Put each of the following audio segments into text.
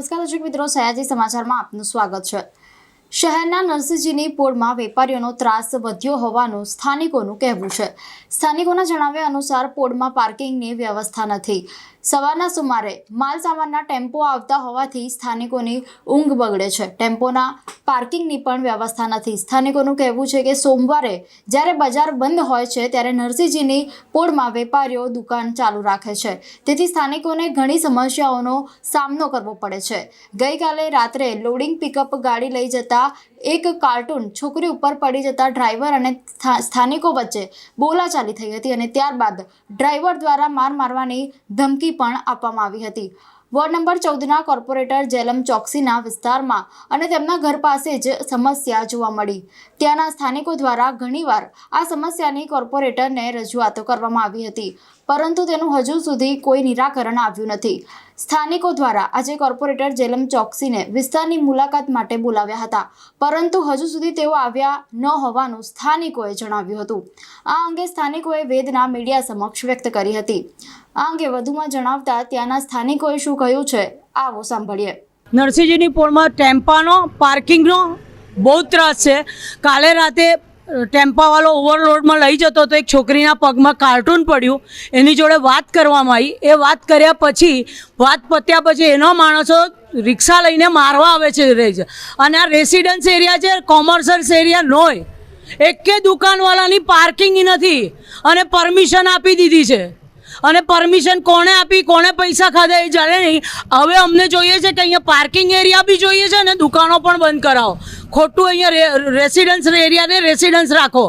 નમસ્કાર મિત્રો સયાજી સમાચારમાં આપનું સ્વાગત છે. શહેરના નરસિંહજીની પોળમાં વેપારીઓનો ત્રાસ વધ્યો હોવાનું સ્થાનિકોનું કહેવું છે. સ્થાનિકોના જણાવ્યા અનુસાર પોળમાં પાર્કિંગની વ્યવસ્થા નથી. સવારના સુમારે માલ સામાનના ટેમ્પો આવતા હોવાથી સ્થાનિકોની ઊંઘ બગડે છે. ટેમ્પોના પાર્કિંગની પણ વ્યવસ્થા નથી. સ્થાનિકોનું કહેવું છે કે સોમવારે જ્યારે બજાર બંધ હોય છે ત્યારે નરસિંહજીની પોળમાં વેપારીઓ દુકાન ચાલુ રાખે છે. તેથી સ્થાનિકોને ઘણી સમસ્યાઓનો સામનો કરવો પડે છે. ગઈકાલે રાત્રે લોડિંગ પિકઅપ ગાડી લઈ જતા એક કાર્ટૂન છોકરી ઉપર પડી જતા ડ્રાઈવર અને સ્થા- સ્થાનિકો વચ્ચે બોલાચાલી થઈ હતી અને ત્યારબાદ ડ્રાઈવર દ્વારા માર મારવાની ધમકી પણ આપવામાં આવી હતી. વોર્ડ નંબર ચૌદના કોર્પોરેટર જેલમ ચોકસીના વિસ્તારમાં અને તેમના ઘર પાસે જ સમસ્યા જોવા મળી. ત્યાંના સ્થાનિકો દ્વારા ઘણીવાર આ સમસ્યાની કોર્પોરેટરને રજૂઆતો કરવામાં આવી હતી, પરંતુ તેનું હજુ સુધી કોઈ નિરાકરણ આવ્યું નથી. સ્થાનિકો દ્વારા આજે કોર્પોરેટર જેલમ ચોકસીને વિસ્તારની મુલાકાત માટે બોલાવ્યા હતા, પરંતુ હજુ સુધી તેઓ આવ્યા ન હોવાનું સ્થાનિકોએ જણાવ્યું હતું. આ અંગે સ્થાનિકોએ વેદના મીડિયા સમક્ષ વ્યક્ત કરી હતી. આ અંગે વધુમાં જણાવતા ત્યાંના સ્થાનિકોએ શું કહ્યું છે, આવો સાંભળીએ. નરસિંહજીની પોળમાં ટેમ્પાનો, પાર્કિંગનો બહુ ત્રાસ છે. કાલે રાતે ટેમ્પાવાળો ઓવરલોડમાં લઈ જતો તો એક છોકરીના પગમાં કાર્ટૂન પડ્યું. એની જોડે વાત કરવામાં આવી. એ વાત કર્યા પછી, વાત પત્યા પછી એનો માણસો રિક્ષા લઈને મારવા આવે છે રહે છે. અને આ રેસિડન્સ એરિયા છે, કોમર્શિયલ એરિયા નોય. એકે દુકાનવાળાની પાર્કિંગ નથી અને પરમિશન આપી દીધી છે. અને પરમિશન કોણે આપી કોણે પૈસા ખાધા એ જાણે નહીં. હવે અમને જોઈએ છે કે અહીંયા પાર્કિંગ એરિયા બી જોઈએ છે અને દુકાનો પણ બંધ કરાવો. ખોટું અહીંયા રેસિડન્સ એરિયાને રેસિડન્સ રાખો.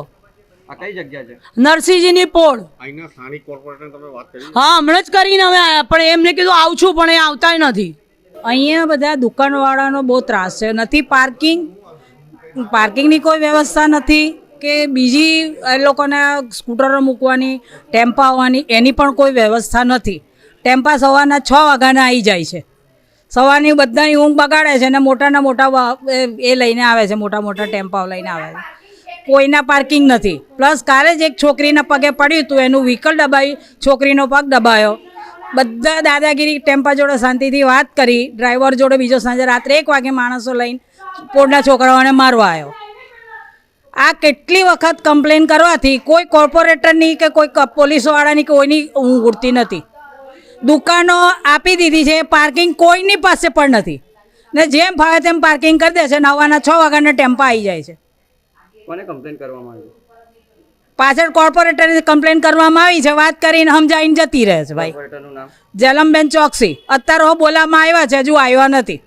આ કઈ જગ્યા છે? નરસિંહજીની પોળ. અહીંના સ્થાનિક કોર્પોરેટર તમે વાત કરી હા હમણાં જ કરીને હવે આવ્યા પણ એમને કીધું આવું છું પણ એ આવતાય નથી. અહીંયા બધા દુકાનવાળાનો બહુ ત્રાસ છે. નથી પાર્કિંગ પાર્કિંગની કોઈ વ્યવસ્થા નથી. કે બીજી એ લોકોને સ્કૂટરો મૂકવાની, ટેમ્પા આવવાની, એની પણ કોઈ વ્યવસ્થા નથી. ટેમ્પા સવારના છ વાગ્યાના આવી જાય છે. સવારની બધાની ઊંઘ બગાડે છે અને મોટાના મોટા એ લઈને આવે છે, મોટા મોટા ટેમ્પાઓ લઈને આવે છે. કોઈના પાર્કિંગ નથી. પ્લસ કાલે જ એક છોકરીના પગે પડ્યું હતું એનું વ્હીકલ દબાવી છોકરીનો પગ દબાયો. બધા દાદાગીરી, ટેમ્પા જોડે શાંતિથી વાત કરી, ડ્રાઈવર જોડે બીજો સાંજે રાત્રે એક વાગે માણસો લઈને પોળના છોકરાઓને મારવા આવ્યો. આ કેટલી વખત કમ્પ્લેન કરવાથી કોઈ કોર્પોરેટરની કે કોઈ પોલીસવાળાની કોઈની ઊંઘ ઉડતી નથી. દુકાનો આપી દીધી છે પાર્કિંગ કોઈની પાસે પણ નથી. ને જેમ ફાવે તેમ પાર્કિંગ કરી દે છે નવાના છ વાગ્યાના ટેમ્પા આવી જાય છે. કોને કમ્પ્લેન કરવામાં આવી? પાછળ કોર્પોરેટરની કમ્પ્લેન કરવામાં આવી છે વાત કરીને સમજાવીને જતી રહે છે ભાઈ. જલમબેન ચોકસી. અત્યારે બોલાવવામાં આવ્યા છે હજુ આવ્યા નથી.